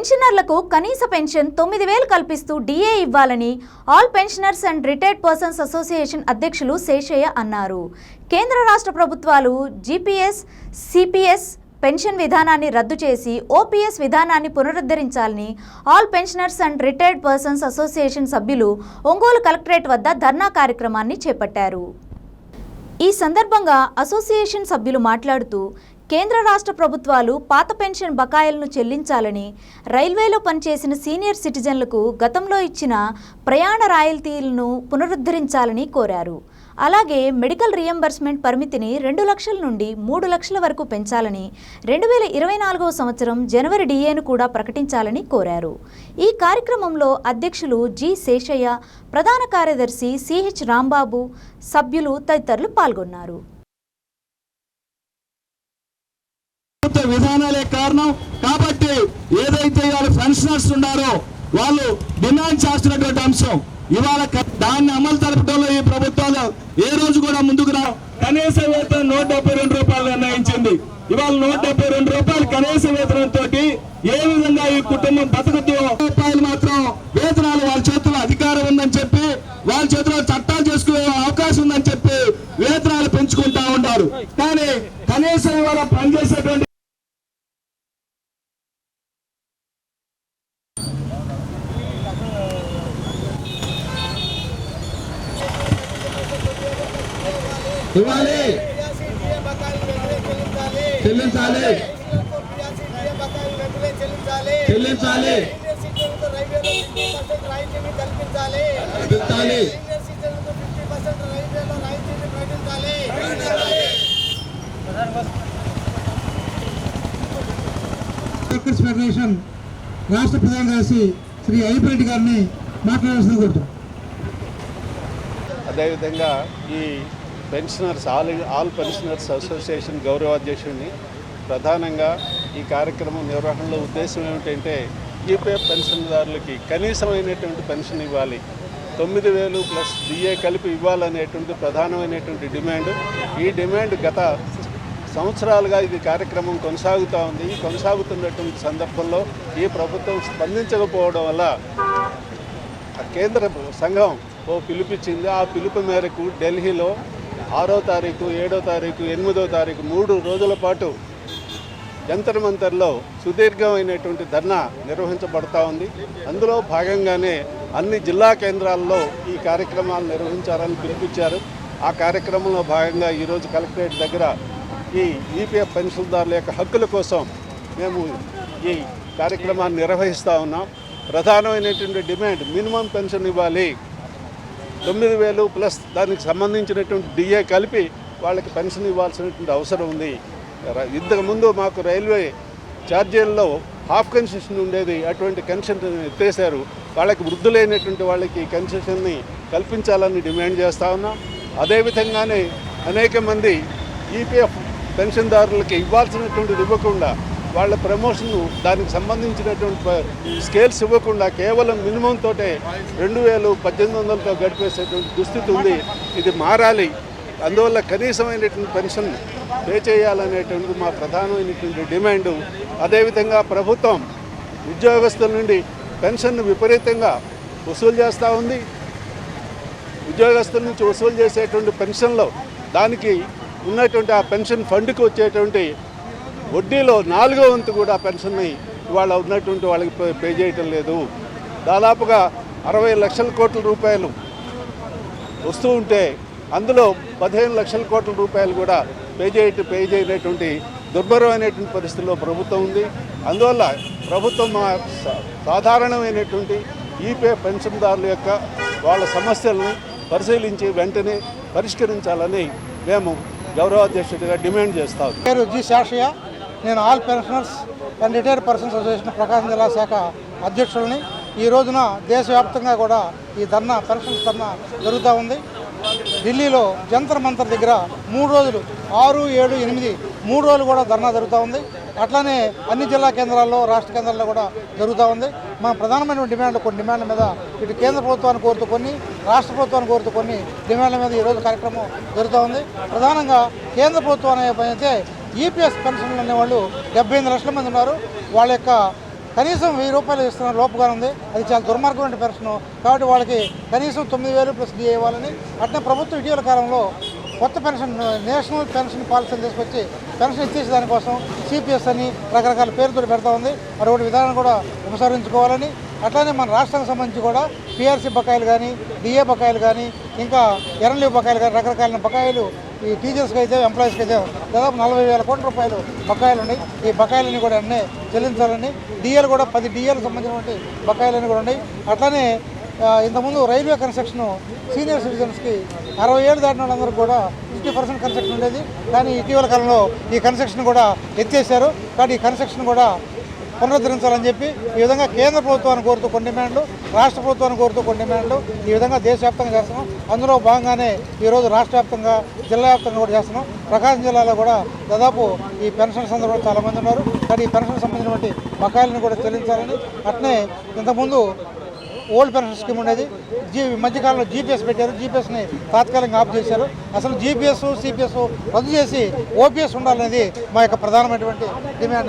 పెన్షనర్లకు కనీస పెన్షన్ తొమ్మిది వేలు కల్పిస్తూ డిఏ ఇవ్వాలని all pensioners and retired persons association అధ్యక్షులు శేషయ్య అన్నారు. కేంద్ర రాష్ట్ర ప్రభుత్వాలు జీపీఎస్ సిపిఎస్ పెన్షన్ విధానాన్ని రద్దు చేసి ఓపీఎస్ విధానాన్ని పునరుద్ధరించాలని all pensioners and retired persons association సభ్యులు ఒంగోలు కలెక్టరేట్ వద్ద ధర్నా కార్యక్రమాన్ని చేపట్టారు. ఈ సందర్భంగా అసోసియేషన్ సభ్యులు మాట్లాడుతూ కేంద్ర రాష్ట్ర ప్రభుత్వాలు పాత పెన్షన్ బకాయిలను చెల్లించాలని రైల్వేలో పనిచేసిన సీనియర్ సిటిజన్లకు గతంలో ఇచ్చిన ప్రయాణ రాయల్తీలను పునరుద్ధరించాలని కోరారు. అలాగే మెడికల్ రియంబర్స్మెంట్ పరిమితిని రెండు లక్షల నుండి మూడు లక్షల వరకు పెంచాలని రెండు వేల ఇరవై నాలుగవ సంవత్సరం జనవరి డిఏను కూడా ప్రకటించాలని కోరారు. ఈ కార్యక్రమంలో అధ్యక్షులు జి శేషయ్య ప్రధాన కార్యదర్శి సిహెచ్ రాంబాబు సభ్యులు తదితరులు పాల్గొన్నారు ప్రభుత్వ విధానాలే కారణం. కాబట్టి ఏదైతే ఇవాళ పెన్షనర్స్ ఉన్నారో వాళ్ళు డిమాండ్ చేస్తున్నటువంటి అంశం. ఇవాళ దాన్ని అమలు జరపడంలో ఈ ప్రభుత్వాలు ఏ రోజు కూడా ముందుకు రా కనీస వేతనం నూట డెబ్బై రెండు రూపాయలు నిర్ణయించింది. ఇవాళ నూట డెబ్బై రెండు రూపాయలు కనీస వేతనంతో ఏ విధంగా ఈ కుటుంబం బతుకుతో రూపాయలు మాత్రం వేతనాలు వాళ్ళ చేతిలో అధికారం ఉందని చెప్పి వాళ్ళ చేతిలో చట్టాలు చేసుకునే అవకాశం ఉందని చెప్పి వేతనాలు పెంచుకుంటా ఉన్నారు. కానీ కనీసం ఇవాళ పనిచేసేటువంటి ఇవ్వాలి. చెల్లించాలి. చెల్లించాలి. కల్పించాలి వర్కర్స్ ఫెడరేషన్ రాష్ట్ర ప్రధాన కార్యదర్శి శ్రీ అయ్యపరెడ్డి గారిని మాట్లాడాల్సింది కోరుతున్నాం. అదేవిధంగా ఈ pensioners all all pensioners association గౌరవాధ్యక్షుడిని ప్రధానంగా ఈ కార్యక్రమం నిర్వహణలో ఉద్దేశం ఏమిటంటే ఈపీఎఫ్ పెన్షన్దారులకి కనీసమైనటువంటి పెన్షన్ ఇవ్వాలి. తొమ్మిది వేలు ప్లస్ డిఏ కలిపి ఇవ్వాలనేటువంటి ప్రధానమైనటువంటి డిమాండ్. ఈ డిమాండ్ గత సంవత్సరాలుగా ఇది కార్యక్రమం కొనసాగుతూ ఉంది. ఈ కొనసాగుతున్నటువంటి సందర్భంలో ఈ ప్రభుత్వం స్పందించకపోవడం వల్ల కేంద్ర సంఘం ఓ పిలుపిచ్చింది ఆ పిలుపు మేరకు ఢిల్లీలో ఆరో తారీఖు ఏడో తారీఖు ఎనిమిదో తారీఖు మూడు రోజుల పాటు జంతర్ మంతర్లో సుదీర్ఘమైనటువంటి ధర్నా నిర్వహించబడతా ఉంది. అందులో భాగంగానే అన్ని జిల్లా కేంద్రాల్లో ఈ కార్యక్రమాలు నిర్వహించాలని పిలిపించారు. ఆ కార్యక్రమంలో భాగంగా ఈరోజు కలెక్టరేట్ దగ్గర ఈ ఈపీఎఫ్ పెన్షన్దారుల యొక్క హక్కుల కోసం మేము ఈ కార్యక్రమాన్ని నిర్వహిస్తూ ఉన్నాం. ప్రధానమైనటువంటి డిమాండ్ మినిమం పెన్షన్ ఇవ్వాలి. తొమ్మిది వేలు ప్లస్ దానికి సంబంధించినటువంటి డిఏ కలిపి వాళ్ళకి పెన్షన్ ఇవ్వాల్సినటువంటి అవసరం ఉంది. ఇంతకుముందు మాకు రైల్వే ఛార్జీల్లో హాఫ్ కన్సెషన్ ఉండేది. అటువంటి కన్సెషన్ ఎత్తేసారు వాళ్ళకి వృద్ధులైనటువంటి వాళ్ళకి కన్సెషన్ని కల్పించాలని డిమాండ్ చేస్తూ ఉన్నాం. అదేవిధంగానే అనేక మంది ఈపీఎఫ్ పెన్షన్దారులకి ఇవ్వాల్సినటువంటిది ఇవ్వకుండా వాళ్ళ ప్రమోషన్ దానికి సంబంధించినటువంటి స్కేల్స్ ఇవ్వకుండా కేవలం మినిమం తోటే రెండు వేలు పద్దెనిమిది వందలతో గడిపేసేటువంటి దుస్థితి ఉంది. ఇది మారాలి. అందువల్ల కనీసమైనటువంటి పెన్షన్ పే చేయాలనేటువంటి మా ప్రధానమైనటువంటి డిమాండు. అదేవిధంగా ప్రభుత్వం ఉద్యోగస్తుల నుండి పెన్షన్ను విపరీతంగా వసూలు చేస్తూ ఉంది. ఉద్యోగస్తుల నుంచి వసూలు చేసేటువంటి పెన్షన్లో దానికి ఉన్నటువంటి ఆ పెన్షన్ ఫండ్కి వచ్చేటువంటి వడ్డీలో నాలుగో వంతు కూడా పెన్షన్ని ఇవాళ ఉన్నటువంటి వాళ్ళకి పే- చేయటం లేదు. దాదాపుగా అరవై లక్షల కోట్ల రూపాయలు వస్తూ ఉంటే అందులో పదిహేను లక్షల కోట్ల రూపాయలు కూడా పే చేయటం పే చేయనటువంటి దుర్భరమైనటువంటి పరిస్థితిలో ప్రభుత్వం ఉంది. అందువల్ల ప్రభుత్వం సా- సాధారణమైనటువంటి ఈపే పెన్షన్దారుల యొక్క వాళ్ళ సమస్యలను పరిశీలించి వెంటనే పరిష్కరించాలని మేము గౌరవాధ్యక్షుడిగా డిమాండ్ చేస్తాం. పేరు జి శేషయ్య. నేను all pensioners and retired persons association Prakasam జిల్లా శాఖ అధ్యక్షుడిని ఈ రోజున దేశవ్యాప్తంగా కూడా ఈ ధర్నా పెన్షన్స్ ధర్నా జరుగుతూ ఉంది. ఢిల్లీలో జంతర్ మంతర్ దగ్గర మూడు రోజులు ఆరు ఏడు ఎనిమిది మూడు రోజులు కూడా ధర్నా జరుగుతూ ఉంది. అట్లానే అన్ని జిల్లా కేంద్రాల్లో రాష్ట్ర కేంద్రాల్లో కూడా జరుగుతూ ఉంది. మా ప్రధానమైన డిమాండ్లు కొన్ని డిమాండ్ల మీద ఇటు కేంద్ర ప్రభుత్వాన్ని కోరుతూ కొన్ని రాష్ట్ర ప్రభుత్వాన్ని కోరుతూ కొన్ని డిమాండ్ల మీద ఈరోజు కార్యక్రమం జరుగుతూ ఉంది. ప్రధానంగా కేంద్ర ప్రభుత్వం అయితే ఈపీఎస్ పెన్షన్లు అనేవాళ్ళు డెబ్బై ఎనిమిది లక్షల మంది ఉన్నారు. వాళ్ళ యొక్క కనీసం వెయ్యి రూపాయలు ఇస్తున్న లోపుగా ఉంది. అది చాలా దుర్మార్గమైన పెన్షన్. కాబట్టి వాళ్ళకి కనీసం తొమ్మిది వేలు ప్లస్ డిఏ ఇవ్వాలని అట్నే ప్రభుత్వం ఇటీవల కాలంలో కొత్త పెన్షన్ నేషనల్ పెన్షన్ పాలసీని తీసుకొచ్చి పెన్షన్ ఇచ్చేసే దానికోసం సిపిఎస్ అని రకరకాల పేరుతో పెడతా ఉంది. అటువంటి విధానం కూడా ఉపసంహరించుకోవాలని. అట్లానే మన రాష్ట్రానికి సంబంధించి కూడా పిఆర్సీ బకాయిలు కానీ డిఏ బకాయిలు కానీ ఇంకా ఎర్రన్ బకాయిలు కానీ రకరకాల బకాయిలు ఈ టీచర్స్కి అయితే ఎంప్లాయీస్కి అయితే దాదాపు నలభై వేల కోట్ల రూపాయలు బకాయిలు ఉన్నాయి. ఈ బకాయిలని కూడా అన్నీ చెల్లించాలని డిఎల్ కూడా పది డిఏలకు సంబంధించినటువంటి బకాయిలన్నీ కూడా ఉన్నాయి. అట్లానే ఇంతకుముందు రైల్వే కన్స్ట్రక్షన్ సీనియర్ సిటిజన్స్కి అరవై ఏళ్ళు దాటిన వాళ్ళందరూ కూడా ఫిఫ్టీ పర్సెంట్ కన్స్ట్రక్షన్ ఉండేది. కానీ ఇటీవల కాలంలో ఈ కన్స్ట్రక్షన్ కూడా ఎత్తేసారు కానీ ఈ కన్స్ట్రక్షన్ కూడా పునరుద్ధరించాలని చెప్పి ఈ విధంగా కేంద్ర ప్రభుత్వాన్ని కోరుతూ కొన్ని డిమాండ్లు రాష్ట్ర ప్రభుత్వాన్ని కోరుతూ కొన్ని డిమాండ్లు ఈ విధంగా దేశవ్యాప్తంగా చేస్తున్నాం. అందులో భాగంగానే ఈరోజు రాష్ట్ర వ్యాప్తంగా జిల్లా వ్యాప్తంగా కూడా చేస్తున్నాం. ప్రకాశం జిల్లాలో కూడా దాదాపు ఈ పెన్షన్ సందర్భంలో చాలామంది ఉన్నారు. కానీ ఈ పెన్షన్ సంబంధించినటువంటి బకాయిలను కూడా చెల్లించాలని అట్నే ఇంతకుముందు ఓల్డ్ పెన్షన్ స్కీమ్ ఉండేది. జీ మధ్యకాలంలో జీపీఎస్ పెట్టారు. జీపీఎస్ని తాత్కాలికంగా ఆఫ్ చేశారు. అసలు జీపీఎస్ సిపిఎస్ రద్దు చేసి ఓపీఎస్ ఉండాలనేది మా యొక్క ప్రధానమైనటువంటి డిమాండ్.